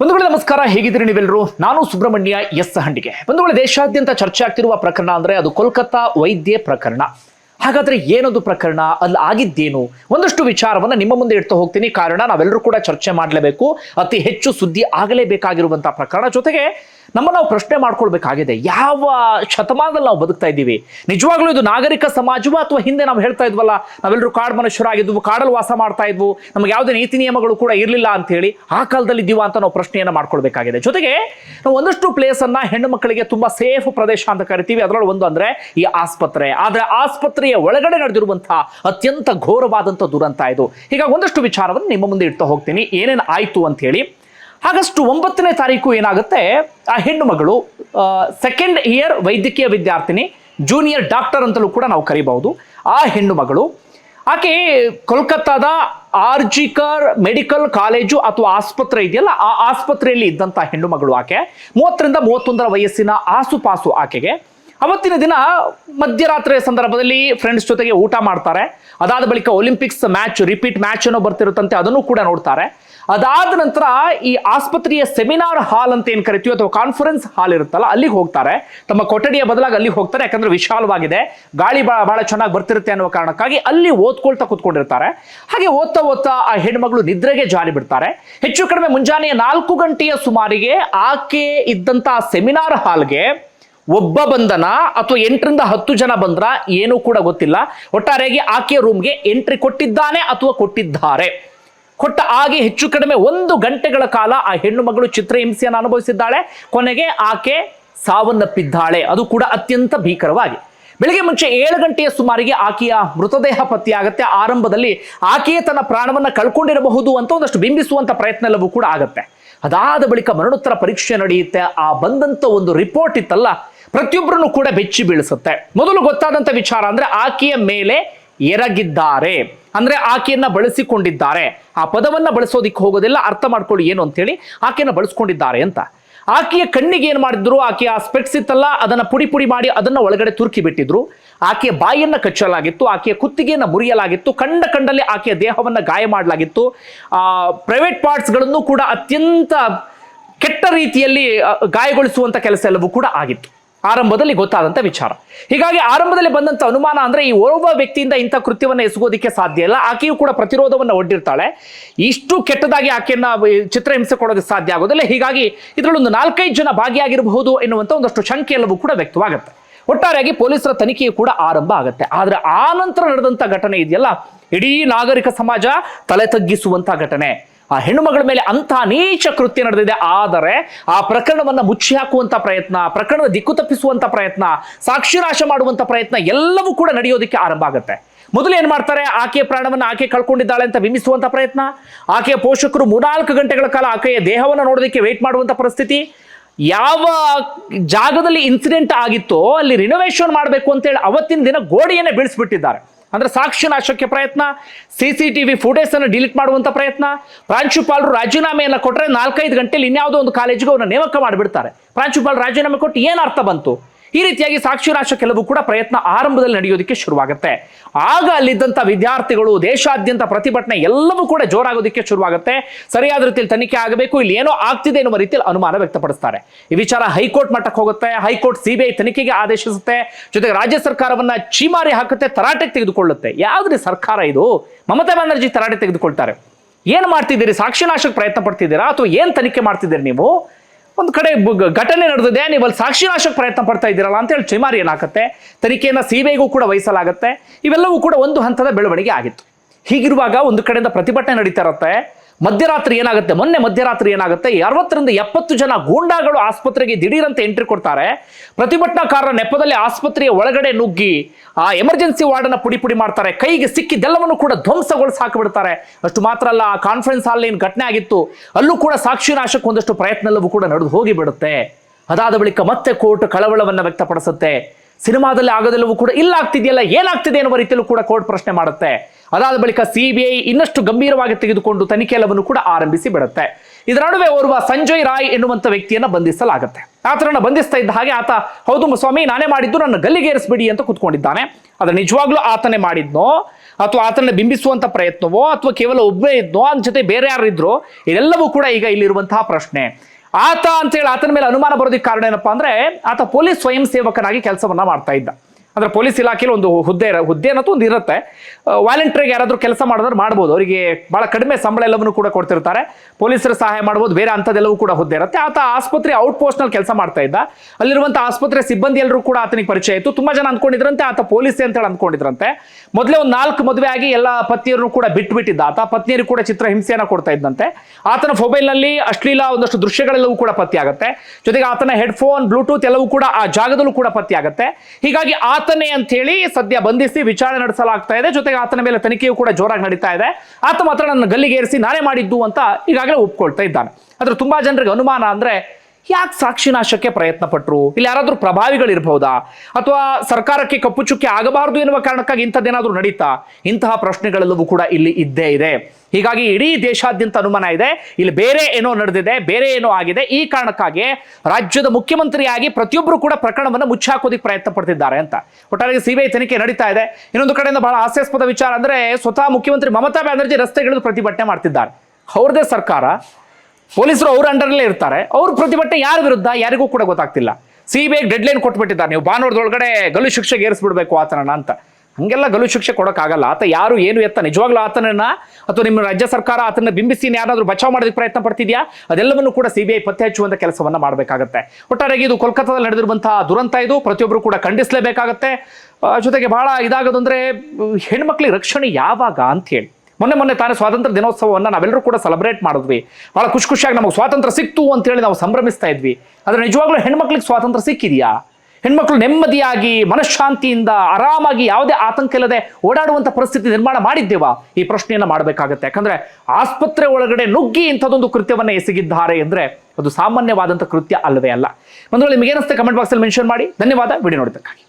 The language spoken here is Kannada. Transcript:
ಬಂಧುಗಳೇ ನಮಸ್ಕಾರ, ಹೇಗಿದ್ದೀರಿ ನೀವೆಲ್ಲರೂ? ನಾನು ಸುಬ್ರಹ್ಮಣ್ಯ ಎಸ್ ಹಂಡಿಗೆ. ಬಂಧುಗಳೇ, ದೇಶಾದ್ಯಂತ ಚರ್ಚೆ ಆಗ್ತಿರುವ ಪ್ರಕರಣ ಅಂದ್ರೆ ಅದು ಕೋಲ್ಕತ್ತಾ ವೈದ್ಯ ಪ್ರಕರಣ. ಹಾಗಾದ್ರೆ ಏನದು ಪ್ರಕರಣ? ಅಲ್ಲಿ ಆಗಿದ್ದೇನು? ಒಂದಷ್ಟು ವಿಚಾರವನ್ನ ನಿಮ್ಮ ಮುಂದೆ ಇಡ್ತಾ ಹೋಗ್ತೀನಿ. ಕಾರಣ, ನಾವೆಲ್ಲರೂ ಕೂಡ ಚರ್ಚೆ ಮಾಡಲೇಬೇಕು. ಅತಿ ಹೆಚ್ಚು ಸುದ್ದಿ ಆಗಲೇಬೇಕಾಗಿರುವಂತಹ ಪ್ರಕರಣ. ಜೊತೆಗೆ ನಮ್ಮ ನಾವು ಪ್ರಶ್ನೆ ಮಾಡ್ಕೊಳ್ಬೇಕಾಗಿದೆ. ಯಾವ ಶತಮಾನದಲ್ಲಿ ನಾವು ಬದುಕ್ತಾ ಇದ್ದೀವಿ? ನಿಜವಾಗ್ಲೂ ಇದು ನಾಗರಿಕ ಸಮಾಜವೋ ಅಥವಾ ಹಿಂದೆ ನಾವು ಹೇಳ್ತಾ ಇದ್ವಲ್ಲ, ನಾವೆಲ್ಲರೂ ಕಾಡು ಮನುಷ್ಯರಾಗಿದ್ವು ಕಾಡಲ್ಲಿ ವಾಸ ಮಾಡ್ತಾ ಇದ್ವು, ನಮಗೆ ಯಾವುದೇ ನೀತಿ ನಿಯಮಗಳು ಕೂಡ ಇರಲಿಲ್ಲ ಅಂತ ಹೇಳಿ ಆ ಕಾಲದಲ್ಲಿ ಇದ್ದೀವ ಅಂತ ನಾವು ಪ್ರಶ್ನೆಯನ್ನು ಮಾಡ್ಕೊಳ್ಬೇಕಾಗಿದೆ. ಜೊತೆಗೆ ನಾವು ಒಂದಷ್ಟು ಪ್ಲೇಸ್ ಅನ್ನ ಹೆಣ್ಣು ಮಕ್ಕಳಿಗೆ ತುಂಬಾ ಸೇಫ್ ಪ್ರದೇಶ ಅಂತ ಕರಿತೀವಿ. ಅದರೊಳಗೆ ಒಂದು ಅಂದ್ರೆ ಈ ಆಸ್ಪತ್ರೆ. ಆದ್ರೆ ಆಸ್ಪತ್ರೆಯ ಒಳಗಡೆ ನಡೆದಿರುವಂತಹ ಅತ್ಯಂತ ಘೋರವಾದಂಥ ದುರಂತ ಇದು. ಹೀಗಾಗಿ ಒಂದಷ್ಟು ವಿಚಾರವನ್ನು ನಿಮ್ಮ ಮುಂದೆ ಇಡ್ತಾ ಹೋಗ್ತೀನಿ. ಏನೇನು ಆಯಿತು ಅಂತ ಹೇಳಿ ಆಗಸ್ಟ್ ಒಂಬತ್ತನೇ ತಾರೀಕು ಏನಾಗುತ್ತೆ? ಆ ಹೆಣ್ಣು ಮಗಳು ಸೆಕೆಂಡ್ ಇಯರ್ ವೈದ್ಯಕೀಯ ವಿದ್ಯಾರ್ಥಿನಿ ಜೂನಿಯರ್ ಡಾಕ್ಟರ್ ಅಂತಲೂ ಕೂಡ ನಾವು ಕರಿಬಹುದು. ಆ ಹೆಣ್ಣು ಮಗಳು, ಆಕೆ ಕೋಲ್ಕತ್ತಾದ ಆರ್ಜಿಕರ್ ಮೆಡಿಕಲ್ ಕಾಲೇಜು ಅಥವಾ ಆಸ್ಪತ್ರೆ ಇದೆಯಲ್ಲ, ಆ ಆಸ್ಪತ್ರೆಯಲ್ಲಿ ಇದ್ದಂಥ ಹೆಣ್ಣು ಮಗಳು ಆಕೆ, ಮೂವತ್ತರಿಂದ ಮೂವತ್ತೊಂದರ ವಯಸ್ಸಿನ ಆಸುಪಾಸು ಆಕೆಗೆ. ಅವತ್ತಿನ ದಿನ ಮಧ್ಯರಾತ್ರಿಯ ಸಂದರ್ಭದಲ್ಲಿ ಫ್ರೆಂಡ್ಸ್ ಜೊತೆಗೆ ಊಟ ಮಾಡ್ತಾರೆ. ಅದಾದ ಬಳಿಕ ಒಲಿಂಪಿಕ್ಸ್ ಮ್ಯಾಚ್ ರಿಪೀಟ್ ಮ್ಯಾಚ್ ಅನ್ನೋ ಬರ್ತಿರುತ್ತಂತೆ, ಅದನ್ನು ಕೂಡ ನೋಡ್ತಾರೆ. ಅದಾದ ನಂತರ ಈ ಆಸ್ಪತ್ರೆಯ ಸೆಮಿನಾರ್ ಹಾಲ್ ಅಂತ ಏನು ಕರಿತೀವಿ ಅಥವಾ ಕಾನ್ಫರೆನ್ಸ್ ಹಾಲ್ ಇರುತ್ತಲ್ಲ, ಅಲ್ಲಿಗೆ ಹೋಗ್ತಾರೆ. ತಮ್ಮ ಕೊಠಡಿಯ ಬದಲಾಗಿ ಅಲ್ಲಿಗೆ ಹೋಗ್ತಾರೆ, ಯಾಕಂದ್ರೆ ವಿಶಾಲವಾಗಿದೆ. ಗಾಳಿ ಬಹಳ ಬಹಳ ಚೆನ್ನಾಗಿ ಬರ್ತಿರುತ್ತೆ ಅನ್ನುವ ಕಾರಣಕ್ಕಾಗಿ ಅಲ್ಲಿ ಓದ್ಕೊಳ್ತಾ ಕೂತ್ಕೊಂಡಿರ್ತಾರೆ. ಹಾಗೆ ಓದ್ತಾ ಓದ್ತಾ ಆ ಹೆಣ್ಮಗಳು ನಿದ್ರೆಗೆ ಜಾರಿ ಬಿಡ್ತಾರೆ. ಹೆಚ್ಚು ಕಡಿಮೆ ಮುಂಜಾನೆಯ ನಾಲ್ಕು ಗಂಟೆಯ ಸುಮಾರಿಗೆ ಆಕೆ ಇದ್ದಂತ ಸೆಮಿನಾರ್ ಹಾಲ್ಗೆ ಒಬ್ಬ ಬಂದನ ಅಥವಾ ಎಂಟರಿಂದ ಹತ್ತು ಜನ ಬಂದ್ರ ಏನೂ ಕೂಡ ಗೊತ್ತಿಲ್ಲ. ಒಟ್ಟಾರೆಯಾಗಿ ಆಕೆಯ ರೂಮ್ಗೆ ಎಂಟ್ರಿ ಕೊಟ್ಟಿದ್ದಾನೆ ಅಥವಾ ಕೊಟ್ಟಿದ್ದಾರೆ. ಕೊಟ್ಟ ಹಾಗೆ ಹೆಚ್ಚು ಕಡಿಮೆ ಒಂದು ಗಂಟೆಗಳ ಕಾಲ ಆ ಹೆಣ್ಣು ಮಗಳು ಚಿತ್ರಹಿಂಸೆಯನ್ನು ಅನುಭವಿಸಿದ್ದಾಳೆ. ಕೊನೆಗೆ ಆಕೆ ಸಾವನ್ನಪ್ಪಿದ್ದಾಳೆ. ಅದು ಕೂಡ ಅತ್ಯಂತ ಭೀಕರವಾಗಿ. ಬೆಳಿಗ್ಗೆ ಮುಂಚೆ ಏಳು ಗಂಟೆಯ ಸುಮಾರಿಗೆ ಆಕೆಯ ಮೃತದೇಹ ಪತ್ತೆಯಾಗುತ್ತೆ. ಆರಂಭದಲ್ಲಿ ಆಕೆಯೇ ತನ್ನ ಪ್ರಾಣವನ್ನು ಕಳ್ಕೊಂಡಿರಬಹುದು ಅಂತ ಒಂದಷ್ಟು ಬಿಂಬಿಸುವಂತ ಪ್ರಯತ್ನ ಎಲ್ಲವೂ ಕೂಡ ಆಗುತ್ತೆ. ಅದಾದ ಬಳಿಕ ಮರಣೋತ್ತರ ಪರೀಕ್ಷೆ ನಡೆಯುತ್ತೆ. ಆ ಬಂದಂತ ಒಂದು ರಿಪೋರ್ಟ್ ಇತ್ತಲ್ಲ, ಪ್ರತಿಯೊಬ್ಬರನ್ನು ಕೂಡ ಬೆಚ್ಚಿ ಬೀಳಿಸುತ್ತೆ. ಮೊದಲು ಗೊತ್ತಾದಂತ ವಿಚಾರ ಅಂದ್ರೆ ಆಕೆಯ ಮೇಲೆ ಎರಗಿದ್ದಾರೆ. ಅಂದ್ರೆ ಆಕೆಯನ್ನ ಬಳಸಿಕೊಂಡಿದ್ದಾರೆ. ಆ ಪದವನ್ನ ಬಳಸೋದಿಕ್ಕೆ ಹೋಗೋದಿಲ್ಲ ಅರ್ಥ ಮಾಡ್ಕೊಳ್ಳಿ ಏನು ಅಂತೇಳಿ ಆಕೆಯನ್ನ ಬಳಸ್ಕೊಂಡಿದ್ದಾರೆ ಅಂತ. ಆಕೆಯ ಕಣ್ಣಿಗೆ ಏನು ಮಾಡಿದ್ರು? ಆಕೆಯ ಸ್ಪೆಕ್ಸ್ ಇತ್ತಲ್ಲ, ಅದನ್ನ ಪುಡಿ ಪುಡಿ ಮಾಡಿ ಅದನ್ನ ಒಳಗಡೆ ತುರುಕಿ ಬಿಟ್ಟಿದ್ರು. ಆಕೆಯ ಬಾಯಿಯನ್ನ ಕಚ್ಚಲಾಗಿತ್ತು, ಆಕೆಯ ಕುತ್ತಿಗೆಯನ್ನ ಮುರಿಯಲಾಗಿತ್ತು, ಕಂಡ ಕಂಡಲ್ಲಿ ಆಕೆಯ ದೇಹವನ್ನ ಗಾಯ ಮಾಡಲಾಗಿತ್ತು. ಆ ಪ್ರೈವೇಟ್ ಪಾರ್ಟ್ಸ್ಗಳನ್ನು ಕೂಡ ಅತ್ಯಂತ ಕೆಟ್ಟ ರೀತಿಯಲ್ಲಿ ಗಾಯಗೊಳಿಸುವಂತ ಕೆಲಸ ಎಲ್ಲವೂ ಕೂಡ ಆಗಿತ್ತು. ಆರಂಭದಲ್ಲಿ ಗೊತ್ತಾದಂತ ವಿಚಾರ. ಹೀಗಾಗಿ ಆರಂಭದಲ್ಲಿ ಬಂದಂತ ಅನುಮಾನ ಅಂದ್ರೆ ಈ ಓರ್ವ ವ್ಯಕ್ತಿಯಿಂದ ಇಂಥ ಕೃತ್ಯವನ್ನು ಎಸಗೋದಿಕ್ಕೆ ಸಾಧ್ಯ ಇಲ್ಲ. ಆಕೆಯು ಕೂಡ ಪ್ರತಿರೋಧವನ್ನು ಒಡ್ಡಿರ್ತಾಳೆ. ಇಷ್ಟು ಕೆಟ್ಟದಾಗಿ ಆಕೆಯನ್ನ ಚಿತ್ರಹಿಂಸೆ ಕೊಡೋದಕ್ಕೆ ಸಾಧ್ಯ ಆಗೋದಿಲ್ಲ. ಹೀಗಾಗಿ ಇದರಲ್ಲೊಂದು ನಾಲ್ಕೈದು ಜನ ಭಾಗಿಯಾಗಿರಬಹುದು ಎನ್ನುವಂಥ ಒಂದಷ್ಟು ಶಂಕೆ ಎಲ್ಲವೂ ಕೂಡ ವ್ಯಕ್ತವಾಗುತ್ತೆ. ಒಟ್ಟಾರೆಯಾಗಿ ಪೊಲೀಸರ ತನಿಖೆಯು ಕೂಡ ಆರಂಭ ಆಗುತ್ತೆ. ಆದರೆ ಆ ನಂತರ ನಡೆದಂತ ಘಟನೆ ಇದೆಯಲ್ಲ? ಇಡೀ ನಾಗರಿಕ ಸಮಾಜ ತಲೆ ತಗ್ಗಿಸುವಂತ ಘಟನೆ. ಆ ಹೆಣ್ಣು ಮಗಳ ಮೇಲೆ ಅಂತಹ ನೀಚ ಕೃತ್ಯ ನಡೆದಿದೆ. ಆದರೆ ಆ ಪ್ರಕರಣವನ್ನ ಮುಚ್ಚಿ ಹಾಕುವಂತ ಪ್ರಯತ್ನ ಪ್ರಕರಣದ ದಿಕ್ಕು ತಪ್ಪಿಸುವಂತ ಪ್ರಯತ್ನ ಸಾಕ್ಷಿನಾಶ ಮಾಡುವಂತ ಪ್ರಯತ್ನ ಎಲ್ಲವೂ ಕೂಡ ನಡೆಯೋದಕ್ಕೆ ಆರಂಭ ಆಗುತ್ತೆ. ಮೊದಲು ಏನು ಮಾಡ್ತಾರೆ? ಆಕೆಯ ಪ್ರಾಣವನ್ನು ಆಕೆ ಕಳ್ಕೊಂಡಿದ್ದಾಳೆ ಅಂತ ಬಿಂಬಿಸುವಂಥ ಪ್ರಯತ್ನ. ಆಕೆಯ ಪೋಷಕರು ಮೂರ್ನಾಲ್ಕು ಗಂಟೆಗಳ ಕಾಲ ಆಕೆಯ ದೇಹವನ್ನು ನೋಡೋದಕ್ಕೆ ವೇಟ್ ಮಾಡುವಂತ ಪರಿಸ್ಥಿತಿ. ಯಾವ ಜಾಗದಲ್ಲಿ ಇನ್ಸಿಡೆಂಟ್ ಆಗಿತ್ತೋ ಅಲ್ಲಿ ರಿನೋವೇಷನ್ ಮಾಡಬೇಕು ಅಂತೇಳಿ ಅವತ್ತಿನ ದಿನ ಗೋಡೆಯನ್ನೇ ಬೀಳಿಸ್ಬಿಟ್ಟಿದ್ದಾರೆ. ಅಂದ್ರೆ ಸಾಕ್ಷಿ ನಾಶಕ್ಕೆ ಪ್ರಯತ್ನ C C T V footage ಅನ್ನು ಡಿಲೀಟ್ ಮಾಡುವಂತ ಪ್ರಯತ್ನ, ಪ್ರಾಂಶುಪಾಲರು ರಾಜೀನಾಮೆಯನ್ನು ಕೊಟ್ಟರೆ ನಾಲ್ಕೈದು ಗಂಟೆಯಲ್ಲಿ ಇನ್ಯಾವುದೋ ಒಂದು ಕಾಲೇಜಿಗೆ ಅವ್ರನ್ನ ನೇಮಕ ಮಾಡಿಬಿಡ್ತಾರೆ. ಪ್ರಾಂಶುಪಾಲರು ರಾಜೀನಾಮೆ ಕೊಟ್ಟು ಏನು ಅರ್ಥ ಬಂತು? ಈ ರೀತಿಯಾಗಿ ಸಾಕ್ಷಿ ರಾಷ್ಟ್ರ ಕೆಲವು ಕೂಡ ಪ್ರಯತ್ನ ಆರಂಭದಲ್ಲಿ ನಡೆಯೋದಕ್ಕೆ ಶುರುವಾಗುತ್ತೆ. ಆಗ ಅಲ್ಲಿದ್ದಂಥ ವಿದ್ಯಾರ್ಥಿಗಳು, ದೇಶಾದ್ಯಂತ ಪ್ರತಿಭಟನೆ ಎಲ್ಲವೂ ಕೂಡ ಜೋರಾಗೋದಕ್ಕೆ ಶುರುವಾಗುತ್ತೆ. ಸರಿಯಾದ ರೀತಿಯಲ್ಲಿ ತನಿಖೆ ಆಗಬೇಕು, ಇಲ್ಲಿ ಏನೋ ಆಗ್ತಿದೆ ಎನ್ನುವ ರೀತಿಯಲ್ಲಿ ಅನುಮಾನ ವ್ಯಕ್ತಪಡಿಸ್ತಾರೆ. ಈ ವಿಚಾರ ಹೈಕೋರ್ಟ್ ಮಟ್ಟಕ್ಕೆ ಹೋಗುತ್ತೆ, ಹೈಕೋರ್ಟ್ ಸಿಬಿಐ ತನಿಖೆಗೆ ಆದೇಶಿಸುತ್ತೆ. ಜೊತೆಗೆ ರಾಜ್ಯ ಸರ್ಕಾರವನ್ನ ಚೀಮಾರಿ ಹಾಕುತ್ತೆ, ತರಾಟೆಗೆ ತೆಗೆದುಕೊಳ್ಳುತ್ತೆ. ಯಾವ್ದ್ರಿ ಸರ್ಕಾರ ಇದು? ಮಮತಾ ಬ್ಯಾನರ್ಜಿ ತರಾಟೆ ತೆಗೆದುಕೊಳ್ತಾರೆ. ಏನ್ ಮಾಡ್ತಿದ್ದೀರಿ? ಸಾಕ್ಷಿ ನಾಶಕ್ಕೆ ಪ್ರಯತ್ನ ಪಡ್ತಿದ್ದೀರಾ? ಅಥವಾ ಏನ್ ತನಿಖೆ ಮಾಡ್ತಿದ್ದೀರಿ ನೀವು? ಒಂದು ಕಡೆ ಘಟನೆ ನಡೆದಿದೆ, ನೀವು ಅಲ್ಲಿ ಸಾಕ್ಷಿ ನಾಶಕ್ಕೆ ಪ್ರಯತ್ನ ಪಡ್ತಾ ಇದ್ದೀರಲ್ಲ ಅಂತ ಹೇಳಿ ಚೈಮಾರಿ ಏನಾಗುತ್ತೆ? ತನಿಖೆಯನ್ನು ಸಿಬಿಐಗೂ ಕೂಡ ವಹಿಸಲಾಗುತ್ತೆ. ಇವೆಲ್ಲವೂ ಕೂಡ ಒಂದು ಹಂತದ ಬೆಳವಣಿಗೆ ಆಗಿತ್ತು. ಹೀಗಿರುವಾಗ ಒಂದು ಕಡೆಯಿಂದ ಪ್ರತಿಭಟನೆ ನಡೀತಾ ಇರುತ್ತೆ. ಮಧ್ಯರಾತ್ರಿ ಏನಾಗುತ್ತೆ? ಮೊನ್ನೆ ಮಧ್ಯರಾತ್ರಿ ಏನಾಗುತ್ತೆ? ಅರವತ್ತರಿಂದ ಎಪ್ಪತ್ತು ಜನ ಗೂಂಡಾಗಳು ಆಸ್ಪತ್ರೆಗೆ ದಿಢೀರಂತೆ ಎಂಟ್ರಿ ಕೊಡ್ತಾರೆ. ಪ್ರತಿಭಟನಾಕಾರರ ನೆಪದಲ್ಲಿ ಆಸ್ಪತ್ರೆಯ ಒಳಗಡೆ ನುಗ್ಗಿ ಆ ಎಮರ್ಜೆನ್ಸಿ ವಾರ್ಡನ್ನ ಪುಡಿ ಪುಡಿ ಮಾಡ್ತಾರೆ. ಕೈಗೆ ಸಿಕ್ಕಿದ್ದೆಲ್ಲವನ್ನು ಕೂಡ ಧ್ವಂಸಗೊಳಿಸಿ ಹಾಕಿಬಿಡ್ತಾರೆ ಅಷ್ಟು ಮಾತ್ರ ಅಲ್ಲ, ಆ ಕಾನ್ಫರೆನ್ಸ್ ಹಾಲ್ ಏನು ಘಟನೆ ಆಗಿತ್ತು. ಅಲ್ಲೂ ಕೂಡ ಸಾಕ್ಷಿ ನಾಶಕ್ಕೆ ಒಂದಷ್ಟು ಪ್ರಯತ್ನ ಎಲ್ಲವೂ ಕೂಡ ನಡೆದು ಹೋಗಿಬಿಡುತ್ತೆ. ಅದಾದ ಬಳಿಕ ಮತ್ತೆ ಕೋರ್ಟ್ ಕಳವಳವನ್ನು ವ್ಯಕ್ತಪಡಿಸುತ್ತೆ. ಸಿನಿಮಾದಲ್ಲಿ ಆಗೋದೆಲ್ಲವೂ ಕೂಡ ಇಲ್ಲಾಗ್ತಿದೆಯಲ್ಲ ಏನಾಗ್ತಿದೆ ಎನ್ನುವ ರೀತಿಯಲ್ಲೂ ಕೂಡ ಕೋರ್ಟ್ ಪ್ರಶ್ನೆ ಮಾಡುತ್ತೆ. ಅದಾದ ಬಳಿಕ ಸಿಬಿಐ ಇನ್ನಷ್ಟು ಗಂಭೀರವಾಗಿ ತೆಗೆದುಕೊಂಡು ತನಿಖೆ ಎಲ್ಲವನ್ನು ಕೂಡ ಆರಂಭಿಸಿ ಬಿಡುತ್ತೆ. ಇದರ ನಡುವೆ ಓರ್ವ ಸಂಜಯ್ ರಾಯ್ ಎನ್ನುವಂತ ವ್ಯಕ್ತಿಯನ್ನ ಬಂಧಿಸಲಾಗುತ್ತೆ. ಆತನನ್ನು ಬಂಧಿಸ್ತಾ ಇದ್ದ ಹಾಗೆ ಆತ, ಹೌದು ಸ್ವಾಮಿ, ನಾನೇ ಮಾಡಿದ್ದು, ನನ್ನ ಗಲ್ಲಿಗೇರಿಸ್ಬಿಡಿ ಅಂತ ಕುತ್ಕೊಂಡಿದ್ದಾನೆ. ಅದ್ರ ನಿಜವಾಗ್ಲೂ ಆತನೇ ಮಾಡಿದ್ನೋ, ಅಥವಾ ಆತನ ಬಿಂಬಿಸುವಂತ ಪ್ರಯತ್ನವೋ, ಅಥವಾ ಕೇವಲ ಒಬ್ಬನೇ ಇದ್ನೋ ಆತನ ಜೊತೆ ಬೇರೆ ಯಾರು ಇದ್ರು ಇದೆಲ್ಲವೂ ಕೂಡ ಈಗ ಇಲ್ಲಿರುವಂತಹ ಪ್ರಶ್ನೆ. ಆತ ಅಂತ ಹೇಳಿ ಆತನ ಮೇಲೆ ಅನುಮಾನ ಬರೋದಕ್ಕೆ ಕಾರಣ ಏನಪ್ಪಾ ಅಂದ್ರೆ ಆತ ಪೊಲೀಸ್ ಸ್ವಯಂ ಸೇವಕನಾಗಿ ಕೆಲಸವನ್ನ ಮಾಡ್ತಾ ಇದ್ದ. ಅಂದ್ರೆ ಪೊಲೀಸ್ ಇಲಾಖೆಯಲ್ಲಿ ಒಂದು ಹುದ್ದೆ ಹುದ್ದೆ ಅನ್ನೋದು ಒಂದು ಇರುತ್ತೆ. ವಾಲಂಟಿಯರ್ಗೆ ಯಾರಾದರೂ ಕೆಲಸ ಮಾಡಿದ್ರೆ ಮಾಡ್ಬೋದು. ಅವರಿಗೆ ಬಹಳ ಕಡಿಮೆ ಸಂಬಳ ಎಲ್ಲವನ್ನು ಕೂಡ ಕೊಡ್ತಿರ್ತಾರೆ. ಪೊಲೀಸರ ಸಹಾಯ ಮಾಡ್ಬೋದು. ಬೇರೆ ಅಂಥದ್ದೆಲ್ಲವೂ ಕೂಡ ಹುದ್ದೆ ಇರುತ್ತೆ. ಆತ ಆಸ್ಪತ್ರೆ ಔಟ್ ಪೋಸ್ಟ್ನಲ್ಲಿ ಕೆಲಸ ಮಾಡ್ತಾ ಇದ್ದ. ಅಲ್ಲಿರುವಂಥ ಆಸ್ಪತ್ರೆ ಸಿಬ್ಬಂದಿ ಎಲ್ಲರೂ ಕೂಡ ಆತನಿಗೆ ಪರಿಚಯ ಇತ್ತು. ತುಂಬಾ ಜನ ಅಂದ್ಕೊಂಡಿದ್ರಂತೆ. ಆತ ಪೊಲೀಸ್ ಅಂತ ಹೇಳಿ ಅಂದ್ಕೊಂಡಿದ್ರಂತೆ. ಮೊದಲೇ ಒಂದು ನಾಲ್ಕು ಮದುವೆ ಆಗಿ ಎಲ್ಲ ಪತ್ನಿಯರು ಕೂಡ ಬಿಟ್ಬಿಟ್ಟಿದ್ದ. ಆತ ಪತ್ನಿಯರು ಕೂಡ ಚಿತ್ರ ಹಿಂಸೆಯನ್ನು ಕೊಡ್ತಾ ಇದ್ದಂತೆ. ಆತನ ಮೊಬೈಲ್ನಲ್ಲಿ ಅಶ್ಲೀಲ ಒಂದಷ್ಟು ದೃಶ್ಯಗಳೆಲ್ಲವೂ ಕೂಡ ಪತ್ತೆ ಆಗುತ್ತೆ ಜೊತೆಗೆ ಆತನ ಹೆಡ್ಫೋನ್ ಬ್ಲೂಟೂತ್ ಎಲ್ಲವೂ ಕೂಡ ಆ ಜಾಗದಲ್ಲೂ ಕೂಡ ಪತ್ತೆ ಆಗುತ್ತೆ ಹೀಗಾಗಿ ಆತನೇ ಅಂತ ಹೇಳಿ ಸದ್ಯ ಬಂಧಿಸಿ ವಿಚಾರಣೆ ನಡೆಸಲಾಗ್ತಾ ಇದೆ. ಜೊತೆಗೆ ಆತನ ಮೇಲೆ ತನಿಖೆಯೂ ಕೂಡ ಜೋರಾಗಿ ನಡೀತಾ ಇದೆ. ಆತ ಮಾತ್ರ ನನ್ನ ಗಲ್ಲಿಗೇರಿಸಿ ನಾನೇ ಮಾಡಿದ್ದು ಅಂತ ಈಗಾಗಲೇ ಒಪ್ಕೊಳ್ತಾ ಇದ್ದಾನೆ. ಆದ್ರೆ ತುಂಬಾ ಜನರಿಗೆ ಅನುಮಾನ ಅಂದ್ರೆ ಯಾಕೆ ಸಾಕ್ಷಿ ನಾಶಕ್ಕೆ ಪ್ರಯತ್ನ ಪಟ್ಟರು ಇಲ್ಲಿ ಯಾರಾದರೂ ಪ್ರಭಾವಿಗಳಿರ್ಬಹುದಾ? ಅಥವಾ ಸರ್ಕಾರಕ್ಕೆ ಕಪ್ಪು ಚುಕ್ಕೆ ಆಗಬಾರದು ಎನ್ನುವ ಕಾರಣಕ್ಕಾಗಿ ಇಂಥದ್ದೇನಾದರೂ ನಡೀತಾ? ಇಂತಹ ಪ್ರಶ್ನೆಗಳೆಲ್ಲವೂ ಕೂಡ ಇಲ್ಲಿ ಇದ್ದೇ ಇದೆ. ಹೀಗಾಗಿ ಇಡೀ ದೇಶಾದ್ಯಂತ ಅನುಮಾನ ಇದೆ. ಇಲ್ಲಿ ಬೇರೆ ಏನೋ ನಡೆದಿದೆ, ಬೇರೆ ಏನೋ ಆಗಿದೆ. ಈ ಕಾರಣಕ್ಕಾಗಿ ರಾಜ್ಯದ ಮುಖ್ಯಮಂತ್ರಿಯಾಗಿ ಪ್ರತಿಯೊಬ್ಬರು ಕೂಡ ಪ್ರಕರಣವನ್ನು ಮುಚ್ಚಾಕೋದಿಕ್ಕೆ ಪ್ರಯತ್ನ ಪಡ್ತಿದ್ದಾರೆ ಅಂತ. ಒಟ್ಟಾರೆ ಸಿಬಿಐ ತನಿಖೆ ನಡೀತಾ ಇದೆ. ಇನ್ನೊಂದು ಕಡೆಯಿಂದ ಬಹಳ ಹಾಸ್ಯಾಸ್ಪದ ವಿಚಾರ ಅಂದ್ರೆ ಸ್ವತಃ ಮುಖ್ಯಮಂತ್ರಿ ಮಮತಾ ಬ್ಯಾನರ್ಜಿ ರಸ್ತೆಗಿಳಿದು ಪ್ರತಿಭಟನೆ ಮಾಡ್ತಿದ್ದಾರೆ. ಅವ್ರದೇ ಸರ್ಕಾರ ಪೊಲೀಸರು ಅವ್ರ ಅಂಡರಲ್ಲೇ ಇರ್ತಾರೆ. ಅವ್ರ ಪ್ರತಿಭಟನೆ ಯಾರ ವಿರುದ್ಧ ಯಾರಿಗೂ ಕೂಡ ಗೊತ್ತಾಗ್ತಿಲ್ಲ. ಸಿ ಬಿ ಡೆಡ್ ಲೈನ್ ಕೊಟ್ಬಿಟ್ಟಿದ್ದಾರೆ. ನೀವು ಭಾನುವಾರದೊಳಗಡೆ ಗಲು ಶಿಕ್ಷೆಗೆ ಏರಿಸ್ಬಿಡ್ಬೇಕು ಆತನನ್ನ ಅಂತ. ಹಂಗೆಲ್ಲ ಗಲು ಶಿಕ್ಷೆ ಕೊಡೋಕ್ಕಾಗಲ್ಲ. ಆತ ಯಾರು, ಏನು ಎತ್ತ ನಿಜವಾಗ್ಲೂ ಆತನನ್ನ ಅಥವಾ ನಿಮ್ಮ ರಾಜ್ಯ ಸರ್ಕಾರ ಆತನ ಬಿಂಬಿಸಿ ಯಾರಾದರೂ ಬಚಾವ್ ಮಾಡೋದಕ್ಕೆ ಪ್ರಯತ್ನ ಪಡ್ತಿದ್ಯಾ? ಅದೆಲ್ಲವನ್ನು ಕೂಡ ಸಿ ಬಿ ಐ ಪತ್ತೆ ಹಚ್ಚುವಂತ ಕೆಲಸವನ್ನು ಮಾಡಬೇಕಾಗತ್ತೆ. ಒಟ್ಟಾರೆಯಾಗಿ ಇದು ಕೋಲ್ಕತ್ತಾದಲ್ಲಿ ನಡೆದಿರುವಂತಹ ದುರಂತ ಇದು. ಪ್ರತಿಯೊಬ್ಬರು ಕೂಡ ಖಂಡಿಸಲೇಬೇಕಾಗತ್ತೆ. ಜೊತೆಗೆ ಬಹಳ ಅಂದರೆ ಹೆಣ್ಮಕ್ಳಿಗೆ ರಕ್ಷಣೆ ಯಾವಾಗ ಅಂತ ಹೇಳಿ. ಮೊನ್ನೆ ಮೊನ್ನೆ ತಾನೇ ಸ್ವಾತಂತ್ರ್ಯ ದಿನೋತ್ಸವವನ್ನು ನಾವೆಲ್ಲರೂ ಕೂಡ ಸೆಲೆಬ್ರೇಟ್ ಮಾಡಿದ್ವಿ. ಬಹಳ ಖುಷಿ ಖುಷಿಯಾಗಿ ನಮಗೆ ಸ್ವಾತಂತ್ರ್ಯ ಸಿಕ್ತು ಅಂತೇಳಿ ನಾವು ಸಂಭ್ರಮಿಸ್ತಾ ಇದ್ವಿ. ಆದರೆ ನಿಜವಾಗ್ಲೂ ಹೆಣ್ಮಕ್ಳಿಗೆ ಸ್ವಾತಂತ್ರ್ಯ ಸಿಕ್ಕಿದೆಯಾ? ಹೆಣ್ಮಕ್ಳು ನೆಮ್ಮದಿಯಾಗಿ, ಮನಃಶಾಂತಿಯಿಂದ, ಆರಾಮಾಗಿ ಯಾವುದೇ ಆತಂಕ ಇಲ್ಲದೆ ಓಡಾಡುವಂಥ ಪರಿಸ್ಥಿತಿ ನಿರ್ಮಾಣ ಮಾಡಿದ್ದೇವಾ? ಈ ಪ್ರಶ್ನೆಯನ್ನು ಮಾಡಬೇಕಾಗತ್ತೆ. ಯಾಕಂದರೆ ಆಸ್ಪತ್ರೆ ಒಳಗಡೆ ನುಗ್ಗಿ ಇಂಥದ್ದೊಂದು ಕೃತ್ಯವನ್ನು ಎಸಗಿದ್ದಾರೆ ಅಂದರೆ ಅದು ಸಾಮಾನ್ಯವಾದಂಥ ಕೃತ್ಯ ಅಲ್ಲವೇ ಅಲ್ಲ. ಒಂದು ವೇಳೆ ನಿಮಗೇನಸ್ತೆ ಕಮೆಂಟ್ ಬಾಕ್ಸಲ್ಲಿ ಮೆನ್ಷನ್ ಮಾಡಿ. ಧನ್ಯವಾದ. ವಿಡಿಯೋ ನೋಡಿದ್ದಕ್ಕಾಗಿ.